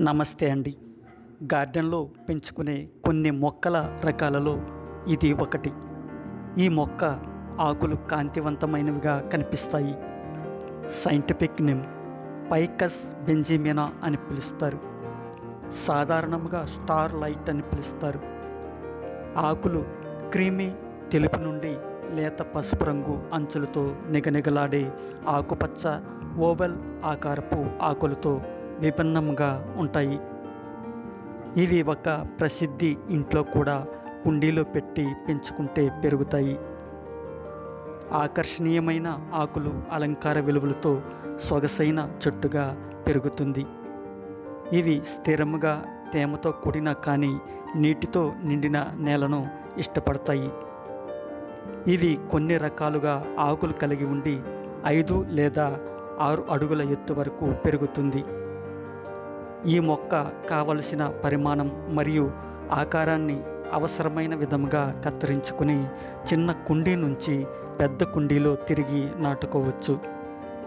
నమస్తే అండి. గార్డెన్లో పెంచుకునే కొన్ని మొక్కల రకాలలో ఇది ఒకటి. ఈ మొక్క ఆకులు కాంతివంతమైనవిగా కనిపిస్తాయి. సైంటిఫిక్ నేమ్ పైకస్ బెంజిమినా అని పిలుస్తారు. సాధారణంగా స్టార్ లైట్ అని పిలుస్తారు. ఆకులు క్రీమీ తెలుపు నుండి లేత పసుపు రంగు అంచులతో నిగనిగలాడే ఆకుపచ్చ ఓవెల్ ఆకారపు ఆకులతో విభిన్నంగా ఉంటాయి. ఇవి ఒక ప్రసిద్ధి ఇంట్లో కూడా కుండీలో పెట్టి పెంచుకుంటే పెరుగుతాయి. ఆకర్షణీయమైన ఆకులు అలంకార విలువలతో సొగసైన చెట్టుగా పెరుగుతుంది. ఇవి స్థిరముగా తేమతో కూడిన కానీ నీటితో నిండిన నేలను ఇష్టపడతాయి. ఇవి కొన్ని రకాలుగా ఆకులు కలిగి ఉండి ఐదు లేదా ఆరు అడుగుల ఎత్తు వరకు పెరుగుతుంది. ఈ మొక్క కావలసిన పరిమాణం మరియు ఆకారాన్ని అవసరమైన విధముగా కత్తిరించుకుని చిన్న కుండీ నుంచి పెద్ద కుండీలో తిరిగి నాటుకోవచ్చు.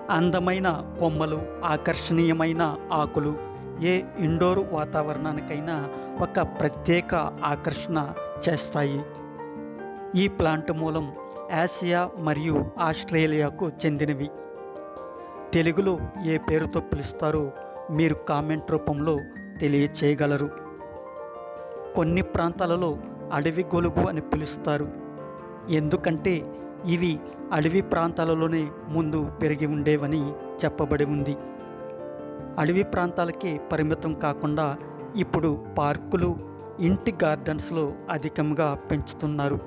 అందమైన కొమ్మలు ఆకర్షణీయమైన ఆకులు ఏ ఇండోర్ వాతావరణానికైనా ఒక ప్రత్యేక ఆకర్షణ చేస్తాయి. ఈ ప్లాంట్ మూలం ఆసియా మరియు ఆస్ట్రేలియాకు చెందినవి. తెలుగులో ఏ పేరుతో పిలుస్తారో మీరు కామెంట్ రూపంలో తెలియచేయగలరు. కొన్ని ప్రాంతాలలో అడవి గొలుగు అని పిలుస్తారు. ఎందుకంటే ఇవి అడవి ప్రాంతాలలోనే ముందు పెరిగి ఉండేవని చెప్పబడి ఉంది. అడవి ప్రాంతాలకే పరిమితం కాకుండా ఇప్పుడు పార్కులు ఇంటి గార్డెన్స్లో అధికంగా పెంచుతున్నారు.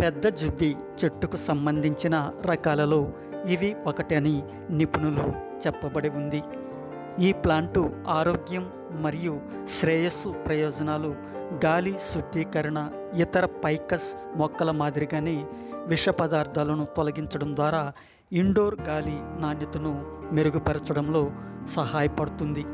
పెద్ద జువ్వి చెట్టుకు సంబంధించిన రకాలలో ఇవి ఒకటి అని నిపుణులు చెప్పబడి ఉంది. ఈ ప్లాంటు ఆరోగ్యం మరియు శ్రేయస్సు ప్రయోజనాలు గాలి శుద్ధీకరణ ఇతర పైకస్ మొక్కల మాదిరిగానే విష పదార్థాలను తొలగించడం ద్వారా ఇండోర్ గాలి నాణ్యతను మెరుగుపరచడంలో సహాయపడుతుంది.